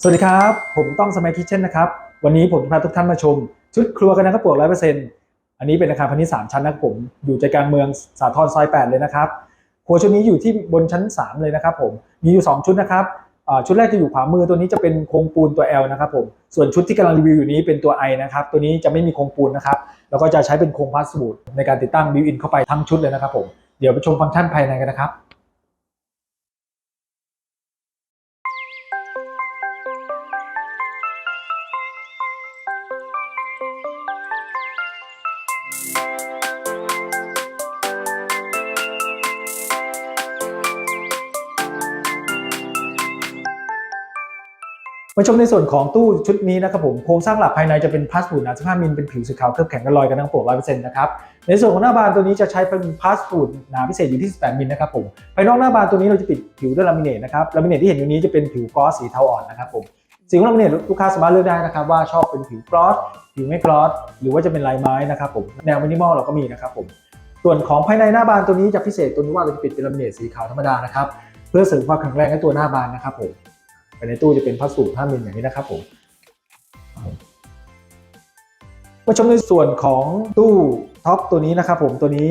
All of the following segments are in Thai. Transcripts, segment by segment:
สวัสดีครับ ผมต้องสมัยคิทเช่นนะครับ วันนี้ผมจะพาทุกท่านมาชม ชุดครัวกันนะครับปลวกร้อยเปอร์เซ็นต์อันนี้เป็นอาคารพาณิชย์สามชั้นนะครับผมอยู่ใจกลางเมืองสาทรซอยแปดเลยนะครับครัวชุดนี้อยู่ที่บนชั้น3เลยนะครับผมมีอยู่2ชุดนะครับชุดแรกจะอยู่ขวามือตัวนี้จะเป็นโครงปูนตัว L นะครับผมส่วนชุดที่กำลังรีวิวอยู่นี้เป็นตัว I นะครับตัวนี้จะไม่มีโครงปูนนะครับแล้วก็จะใช้เป็นโครงพลาสติกในการติดตั้งบิวอินเข้าไปทั้งชุดเลยนะครับผมเดี๋ยวไปชมฟังก์ชันภายในกันนะครับ มาชมในส่วนของตู้ชุดนี้นะครับผมโครงสร้างหลักภายในจะเป็นพลาสติกหนา15มิลเป็นผิวสีขาวเคลือบแข็งกันลอยกันทั้งปวก100%นะครับในส่วนของหน้าบานตัวนี้จะใช้เป็นพลาสติกหนาพิเศษอยู่ที่ 18มิลนะครับผมภายนอกหน้าบานตัวนี้เราจะปิดผิวด้วยลามิเนตนะครับลามิเนตที่เห็นอยู่นี้จะเป็นผิวกลอสสีเทาอ่อนนะครับผมสีของลามิเนตลูกค้าสามารถเลือกได้นะครับว่าชอบเป็นผิวกลอสผิวไม่กลอสหรือว่าจะเป็นลายไม้นะครับผมแนวมินิมอลเราก็มีนะครับผมส่วนของภายในหน้าบานตัวนี้จะพิเศษตัวนี้ว่าเราจะปิดเป็นลามิเนตสีขาวธรรมดานะครับเพื่อเสริมความแข็งแรงให้ตัวหน้าบานนะครับผม ภายในตู้จะเป็นพลาสติก5มิลอย่างนี้นะครับผมมาชมในส่วนของตู้ท็อปตัวนี้นะครับผมตัวนี้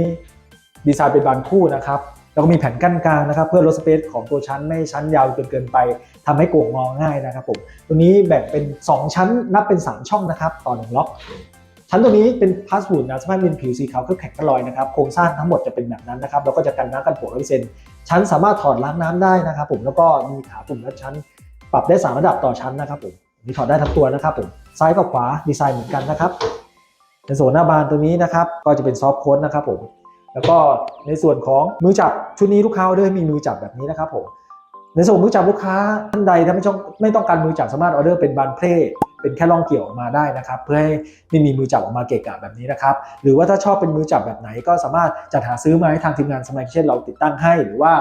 ดีไซน์เป็นบานคู่นะครับแล้วก็มีแผ่นกั้นกลางนะครับ เพื่อลดสเปซของตัวชั้นไม่ชั้นยาวจนเกินไปทำให้โก่งงอง่ายนะครับผมตัวนี้แบ่งเป็น 2 ชั้นนับเป็น 3 ช่องนะครับ ต่อหนึ่งล็อก ชั้นตัวนี้เป็นพาสบูดนะสภาพเป็นผิวสีขาวเคลือบแข็งกระลอยนะครับโครงสร้างทั้งหมดจะเป็นแบบนั้นนะครับแล้วก็จะกันน้ำกันปวกร้อยเปอร์เซ็นต์ชั้นสามารถถอดล้างน้ำได้นะครับผมแล้วก็มีขาปุ่มและชั้น ปรับได้สามระดับต่อชั้นนะครับผมมีถอดได้ทั้งตัวนะครับผมซ้ายกับขวาดีไซน์เหมือนกันนะครับ ในส่วนหน้าบานตัวนี้นะครับ ก็จะเป็นซอฟต์โค้ดนะครับผมแล้วก็ในส่วนของมือจับชุดนี้ลูกค้าดอร์ให้มีมือจับแบบนี้นะครับผมในส่วนมือจับลูกค้าท่านใดถ้าไม่ต้องไม่ต้องการมือจับสามารถออเดอร์เป็นบานเพลเป็นแค่รองเกี่ยวออกมาได้นะครับ เพื่อให้ไม่มีมือจับออกมาเกะกะแบบนี้นะครับ หรือว่าถ้าชอบเป็นมือจับแบบไหนก็สามารถจัดหาซื้อมาให้ทางทีมงานสมัยเช่นเราติดตั้งให้หรือว่า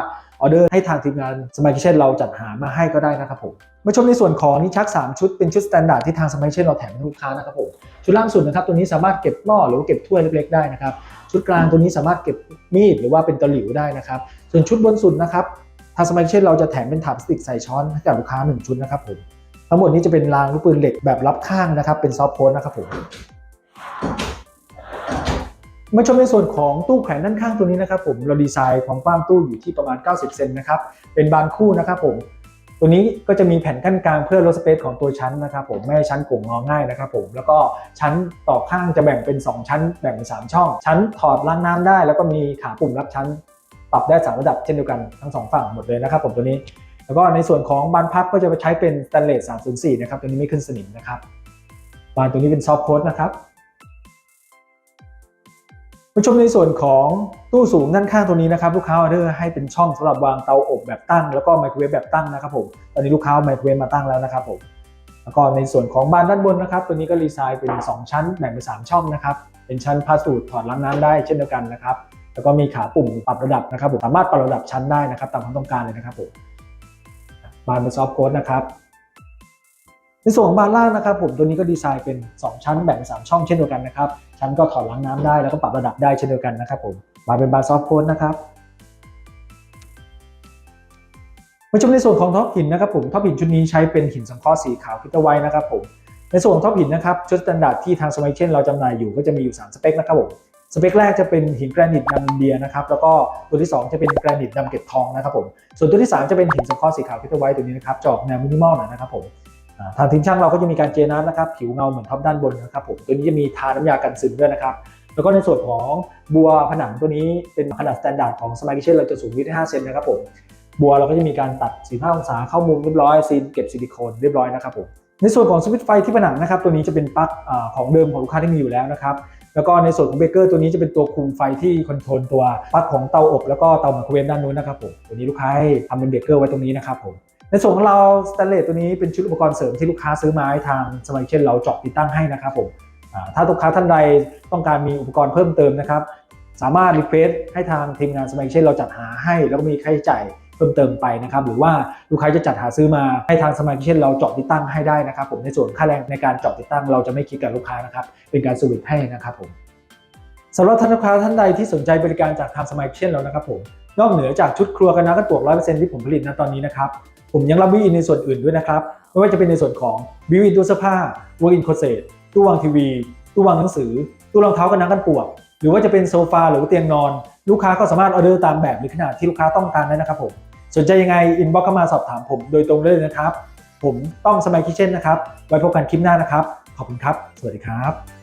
ออเดอร์ให้ทางทีมงานสมัยคิเช่นเราจัดหามาให้ก็ได้นะครับผมมาชมในส่วนของนิชชัก 3 ชุดเป็นชุดสแตนดาร์ดที่ทางสมัยคิเช่นเราแถมให้ลูกค้านะครับผมชุดล่างสุดนะครับตัวนี้สามารถเก็บหม้อหรือว่าเก็บถ้วยเล็กๆได้นะครับชุดกลางตัวนี้สามารถเก็บมีดหรือว่าเป็นตะหลิวได้นะครับส่วนชุดบนสุดนะครับทางสมัยเช่นเราจะแถมเป็นถาดพลาสติกใส่ช้อนให้กับลูกค้า 1 ชุดนะครับผมทั้งหมดนี้จะเป็นรางลูกปืนเหล็กแบบรับข้างนะครับเป็นซอฟต์โค้ดนะครับผม มาชมในส่วนของตู้แขวนด้านข้างตัวนี้นะครับผมเราดีไซน์ความกว้างตู้อยู่ที่ประมาณ 90 เซนนะครับเป็นบานคู่นะครับผมตัวนี้ก็จะมีแผ่นกั้นกลางเพื่อลดสเปซของตัวชั้นนะครับผมไม่ให้ชั้นโก่งงอง่ายนะครับผมแล้วก็ชั้นต่อข้างจะแบ่งเป็น 2 ชั้น แบ่งเป็น 3 ช่อง ชั้นถอดล้างน้ำได้ แล้วก็มีขาปุ่มรับชั้น ปรับได้สามระดับเช่นเดียวกันทั้งสองฝั่งหมดเลยนะครับผมตัวนี้ แล้วก็ในส่วนของบานพับก็จะไปใช้เป็นสแตนเลส304นะครับตัวนี้ไม่ขึ้นสนิมนะครับบานตัวนี้เป็นซอฟต์โค้ดนะครับ มาชมในส่วนของตู้สูงด้านข้างตัวนี้นะครับลูกค้าออเดอร์ให้เป็นช่องสำหรับวางเตาอบแบบตั้ง แล้วก็ไมโครเวฟแบบตั้งนะครับผมตอนนี้ลูกค้าไมโครเวฟมาตั้งแล้วนะครับผมแล้วก็ในส่วนของบานด้านบนนะครับตัวนี้ก็รีไซน์เป็น 2 ชั้นแบ่งเป็น3ช่องนะครับเป็นชั้นพาสูตรถอดล้างน้ำได้เช่นเดียวกันนะครับแล้วก็มีขาปุ่มปรับระดับนะครับผมสามารถปรับระดับชั้นได้นะครับตามความต้องการเลยนะครับผมบานเป็นซอฟต์โค้ดนะครับ ในส่วนของบานล่างนะครับผมตัวนี้ก็ดีไซน์เป็น 2 ชั้นแบ่งเป็น3ช่องเช่นเดียวกันนะครับ ชั้นก็ถอดล้างน้ำได้แล้วก็ปรับระดับได้เช่นเดียวกันนะครับผมบานเป็นบานซอฟต์โค้ดนะครับมาชมในส่วนของท็อปหินนะครับผมท็อปหินชุดนี้ใช้เป็นหินสังเคราะห์สีขาวพิตไว้นะครับผมในส่วนของท็อปหินนะครับชุดสแตนดาร์ดที่ทางสมัยเช่นเราจำหน่ายอยู่ก็จะมีอยู่ 3 สเปคนะครับผมสเปคแรกจะเป็นหินแกรนิตดำอินเดียนะครับแล้วก็ตัวที่ 2 จะเป็นแกรนิตดำเกล็ดทองนะครับผมส่วนตัวที่ 3 จะเป็นหินสังเคราะห์สีขาวพิทไวท์ตัวนี้นะครับจอกแนวมินิมอลหน่อยนะครับผม ทางทีมช่างเราก็จะมีการเจน้ำนะครับ ผิวเงาเหมือนท็อปด้านบนนะครับผมตัวนี้จะมีทาน้ำยากันซึมด้วยนะครับแล้วก็ในส่วนของบัวผนังตัวนี้เป็นขนาดสแตนดาร์ดของสมาร์ทเชนเราจะสูงวิที่5เซนนะครับผมบัวเราก็จะมีการตัด 45 องศาเข้ามุมเรียบร้อยซีนเก็บซิลิโคนเรียบร้อยนะครับผมในส่วนของสวิตช์ไฟที่ผนังนะครับตัวนี้จะเป็นปลั๊กของเดิมของลูกค้าที่มีอยู่แล้วนะครับแล้วก็ในส่วนของเบเกอร์ตัวนี้จะเป็นตัวคุมไฟที่คอนโทรลตัวปลั๊กของเตาอบแล้วก็เตาไมโครเวฟด้านนู้นนะครับผมตัวนี้ลูกค้าให้ทำเป็นเบเกอร์ไว้ตรงนี้นะครับผม ในส่วนของเราสแตนเลสตัวนี้เป็นชุดอุปกรณ์เสริมที่ลูกค้าซื้อมาให้ทางสมัยเช่นเราเจาะติดตั้งให้นะครับผมถ้าลูกค้าท่านใดต้องการมีอุปกรณ์เพิ่มเติมนะครับ สามารถรีเควสให้ทางทีมงานสมัยเช่นเราจัดหาให้ แล้วก็มีค่าใช้จ่ายเพิ่มเติมไปนะครับ หรือว่าลูกค้าจะจัดหาซื้อมาให้ทางสมาร์ทเช่นเราเจาะติดตั้งให้ได้นะครับ ผมในส่วนค่าแรงในการเจาะติดตั้ง เราจะไม่คิดกับลูกค้านะครับเป็นการสวิตให้นะครับผม สำหรับท่านลูกค้าท่านใดที่สนใจบริการจากทางสมัยเช่นแล้วนะครับผมนอกเหนือจากชุดครัวกันน้ำกันปวก100%ที่ผมผลิตณตอนนี้นะครับผมยังรับวิวอินในส่วนอื่นด้วยนะครับไม่ว่าจะเป็นในส่วนของวิวอินตู้เสื้อผ้าวอินโคเซตตู้วางทีวีตู้วางหนังสือ ตู้รองเท้ากันน้ำกันปวก หรือว่าจะเป็นโซฟาหรือเตียงนอน ลูกค้าก็สามารถออเดอร์ตามแบบหรือขนาดที่ลูกค้าต้องการได้นะครับผมสนใจยังไงอินบ็อกเข้ามาสอบถามผมโดยตรงเลยนะครับ ผมต้องสมัยคิเช่นนะครับ ไว้พบกันคลิปหน้านะครับ ขอบคุณครับ สวัสดีครับ